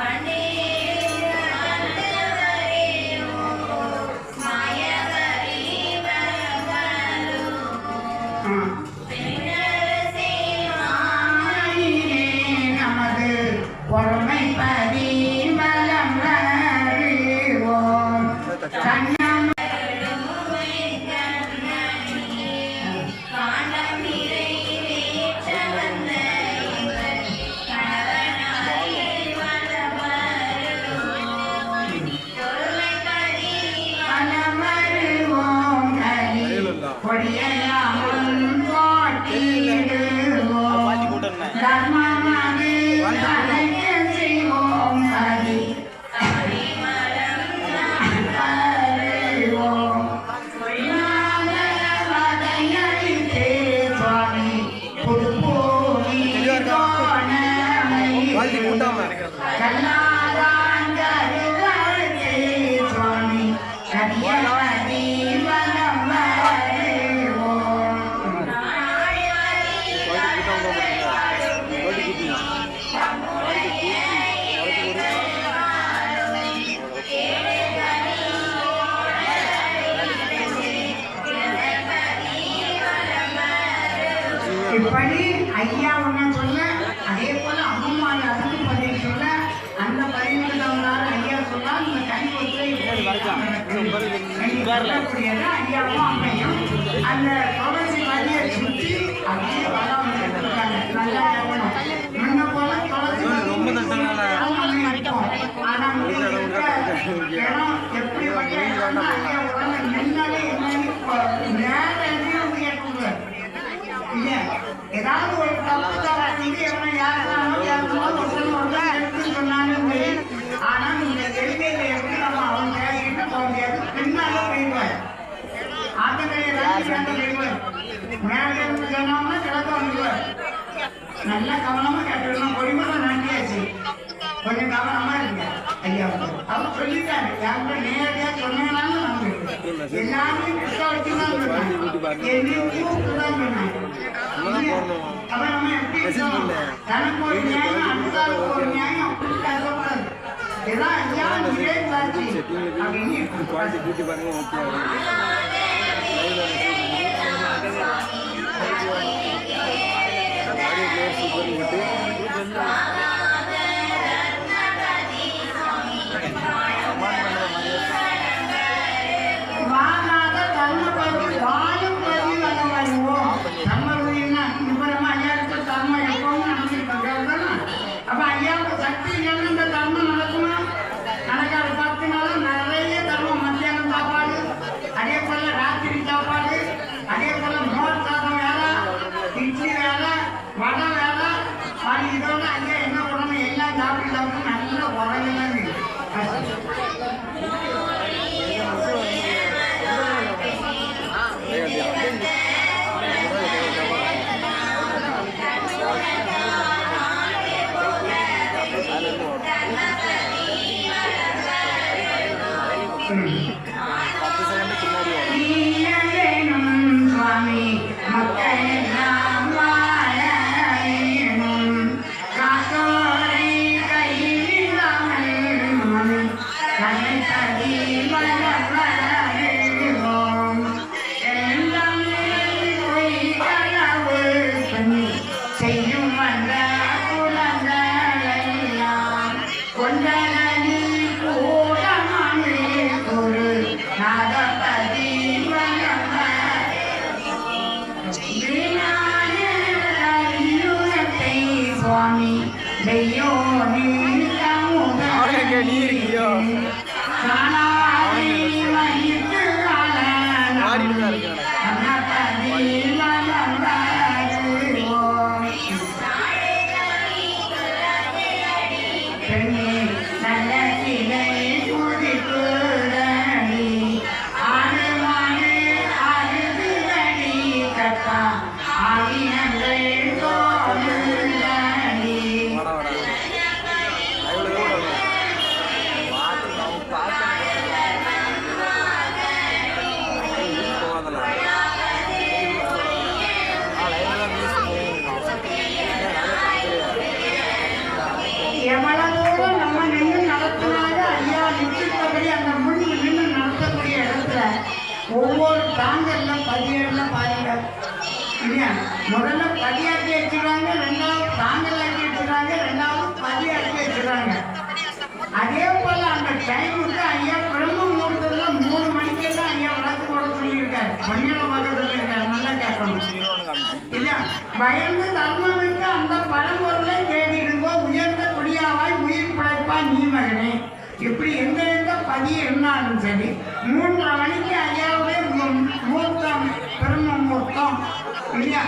mande சொல்லக்கூடியது ஐயாவும் அம்மையும் அந்த துளசி வழியை சுற்றி அப்படியே வளம் எடுத்துருக்காங்க. நல்லா கவனம் முன்ன போல துளசி ஆனா இடம் எப்படி உடனே நின்னாலே நேரம் எங்கேயும் கேட்குங்க இல்ல, ஏதாவது ஒரு தப்பு தவறு செஞ்சு எவனை யாருனாலும் யாருனாலும் ஒருத்தன் ஒருத்தன் எடுத்து சொன்னாலும் சரி. ஆனா நீங்க எளிமையில எப்படி நம்ம அவங்க கிட்ட போக முடியாது? பின்னால போயிடுவார் நல்லா கவனமா கேட்டுக்கணும் பொறுமையா நன்றியாச்சு கொஞ்சம் கவனமா இருங்க ஐயா அவர் சொல்லிட்டாரு யாருக்கும் நேரடியா சொன்னாலும் நம்பு எல்லாருமே கிட்ட வச்சுதான் என்னையும் கூப்பிட்டுதான் அப்ப நம்ம எப்படி தனக்கு ஒரு நியாயம் அடுத்தாளுக்கு ஒரு நியாயம் அப்படி கருதக்கூடாது இதான் ஐயா இதே சாட்சி அப்படின்னு இருக்கணும். வாங்காத இல்லையா? முதல்ல அடிக்க வச்சுருவாங்க ரெண்டாவது தாங்கல் ஆக்கி வச்சுருவாங்க ரெண்டாவது பதியாக்கி வச்சுருவாங்க அதே போல அந்த டைமுக்கு ஐயா பிரம்ம முகூர்த்தத்துல மூணு மணிக்கு தான் ஐயா விளக்கு போட சொல்லியிருக்காரு. மண்ணில பக்கத்துல இருக்காரு நல்லா கேட்கணும். இல்லையா? பயந்து தர்மமிட்டு அந்த பரம்பொருளை கேட்டிருக்கோ உயர்ந்த குடியாவாய் உயிர் பிழைப்பா நீ மகனே. இப்படி எந்த எந்த பதி இருந்தாலும் சரி மூன்றரை மணிக்கு ஐயாவுடைய மு- முகூர்த்தம் பிரம்ம முகூர்த்தம் இல்லையா?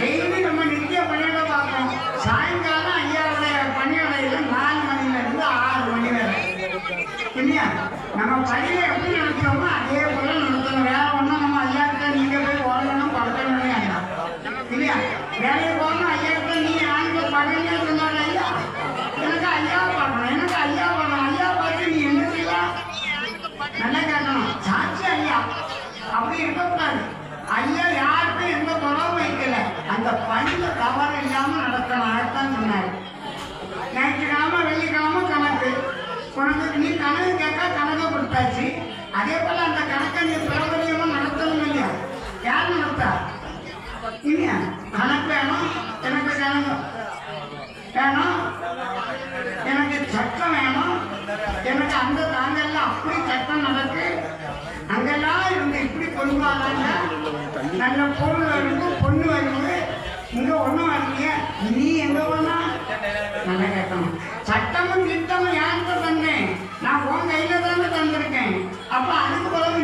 டெய்லி நம்ம நித்திய பணியிட பார்க்கணும். சாயங்காலம் ஐயாவுடைய பணியிடையில நாலு மணில இருந்து ஆறு மணி வரை. இல்லையா? நம்ம பணியை எப்படி நினைச்சோமோ அதே போல நடத்தணும். வேற ஒன்றும் நம்ம ஐயாக்கிட்ட நீங்க போய் ஓடணும் படுக்கணும் வேண்டாம் இல்லையா? வேலையை போகணும் ஐயாக்கிட்ட நீ ஆண்டு பகலே சொன்னாங்க ஐயா. எனக்கு ஐயா பார்க்கணும் எனக்கு ஐயா பண்ணணும் ஐயா பார்த்து நீ என்ன செய்யலாம்? நல்லா கேட்கணும். சாட்சி ஐயா. அப்படி இருக்கக்கூடாது ஐயா யாருக்கும் எந்த குறவும் வைக்கல அந்த பணியில தவறு இல்லாம நடக்கணும். அதைத்தான் சொன்னாரு. ஞாயிற்றுக்கிழமை வெள்ளிக்கிழமை கணக்கு. உனக்கு நீ கணக்கு கேட்க கணக்கு கொடுத்தாச்சு. அதே போல அந்த கணக்கை நீ பிரபலியமா நடத்தணும் இல்லையா? யார் நடத்தா? இல்லையா? கணக்கு வேணும் எனக்கு கணக்கு. வேணும் எனக்கு சட்டம் வேணும். எனக்கு அந்த தாங்கல்ல அப்படி சட்டம் நடக்கு. அங்கெல்லாம் இருந்து இப்படி கொண்டு வராங்க நல்ல பொருள் வருது பொண்ணு வருது இங்க ஒண்ணும் வரலையே நீ எங்க போனா நல்லா கேட்கணும் சட்டமும் திட்டமும் யாருக்கு தந்தேன் நான் உன் கையில தானே தந்திருக்கேன். அப்ப அதுக்கு பிறகு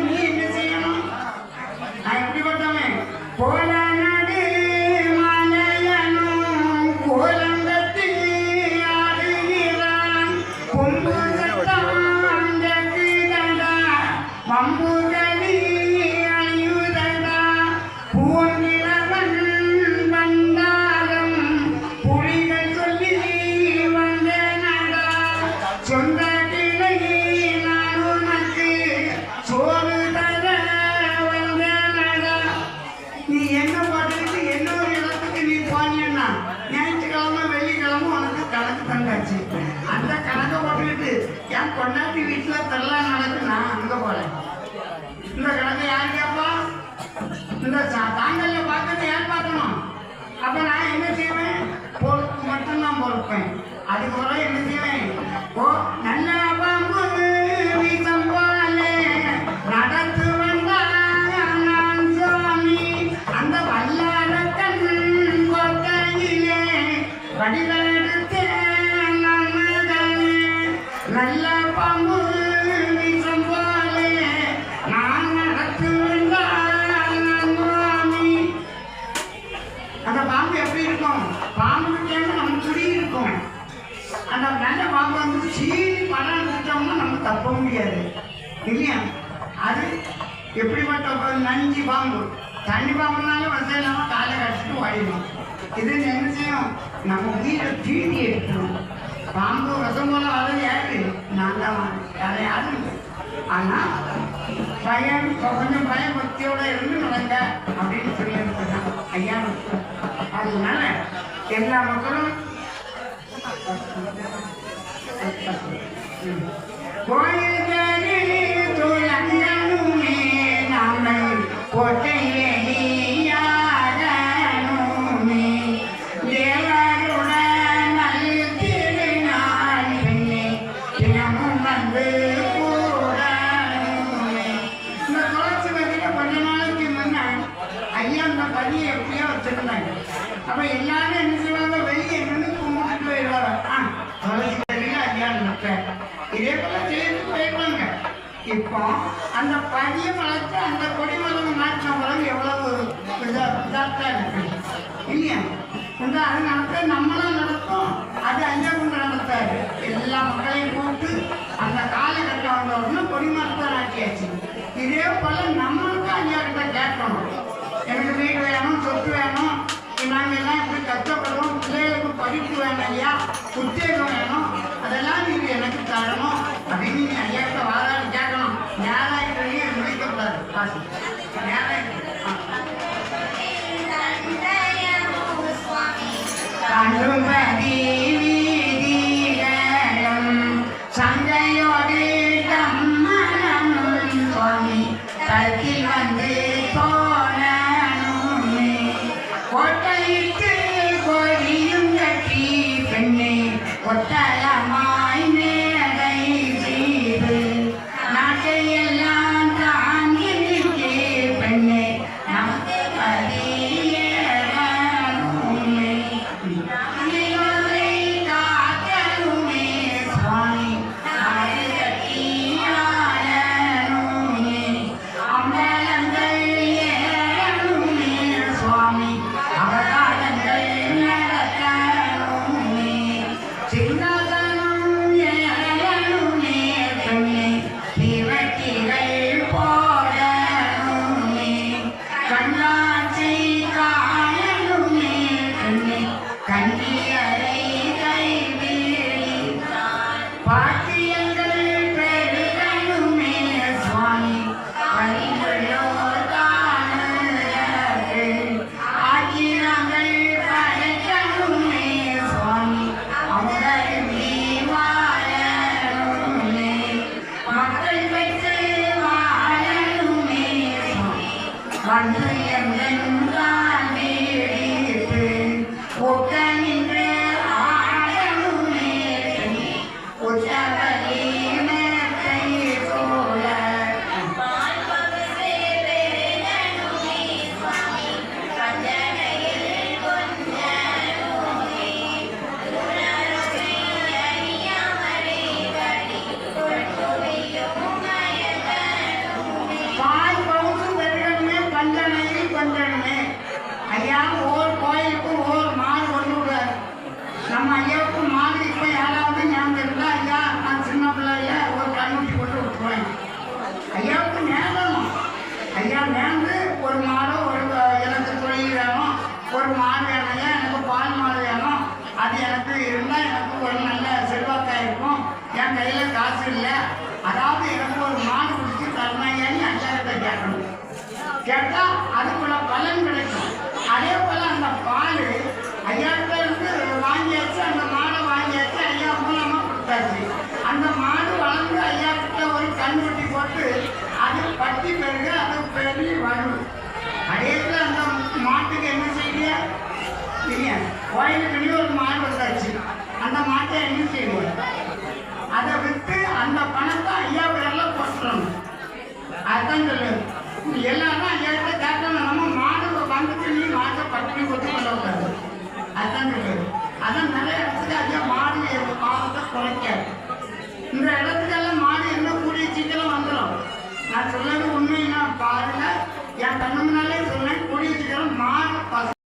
என் பொண்டாட்டி வீட்டுல திருவிழா நடக்கு நான் அங்க போறேன். இந்த கிழமை யார் கேட்பா இந்த தாங்கல்ல பார்க்கறது யார் பார்க்கணும்? அப்ப நான் என்ன செய்வேன்? பொறுப்பு மட்டும்தான் பொறுப்பேன். அதுக்கு என்ன செய்வேன்? ஓ நல்லா சீறி வந்து சீனி படம் நம்ம தப்ப முடியாது. இல்லையா? அது எப்படிப்பட்ட ஒரு நஞ்சு பாம்பு? தண்ணி பாம்புனாலும் வசதி இல்லாமல் காலை கடிச்சிட்டு ஓடிடும். இது என்ன செய்யும் நம்ம உயிரை தீண்டி எடுக்கணும். பாம்பு விஷம் போல வரது யாரு? நான் தான் வேற யாரும் இல்லை. ஆனால் பையன் கொஞ்சம் பயபக்தியோட இருந்து நடங்க அப்படின்னு சொல்லி இருக்கிறான் ஐயா அதனால எல்லா மக்களும் கோயில்களில் துலங்கனுமே நாமை இப்போ அந்த பதியை வளர்த்து அந்த கொடி மரம் நாட்டின மரம் எவ்வளவு இதாக இருக்கு. இல்லையா? இந்த அது நடத்த நம்மளும் நடத்தும் அது ஐயா கொண்டு நடத்தாரு எல்லா மக்களையும் கூப்பிட்டு அந்த காலகட்டம் வந்த உடனே கொடிமரத்தை ஆக்கியாச்சு. இதே போல நம்மளுக்கும் ஐயா கிட்ட கேட்கணும். எனக்கு வீடு வேணும் சொத்து வேணும். நாங்கள் எல்லாம் இப்படி கஷ்டப்படுவோம். பிள்ளைகளுக்கு படிப்பு வேணும் ஐயா உத்தேகம் வேணும். அதெல்லாம் நீங்கள் எனக்கு தரணும் அப்படின்னு நீங்கள் ஐயா கிட்ட Passt. Ja, இல்லையா கோயிலுக்குள்ளே ஒரு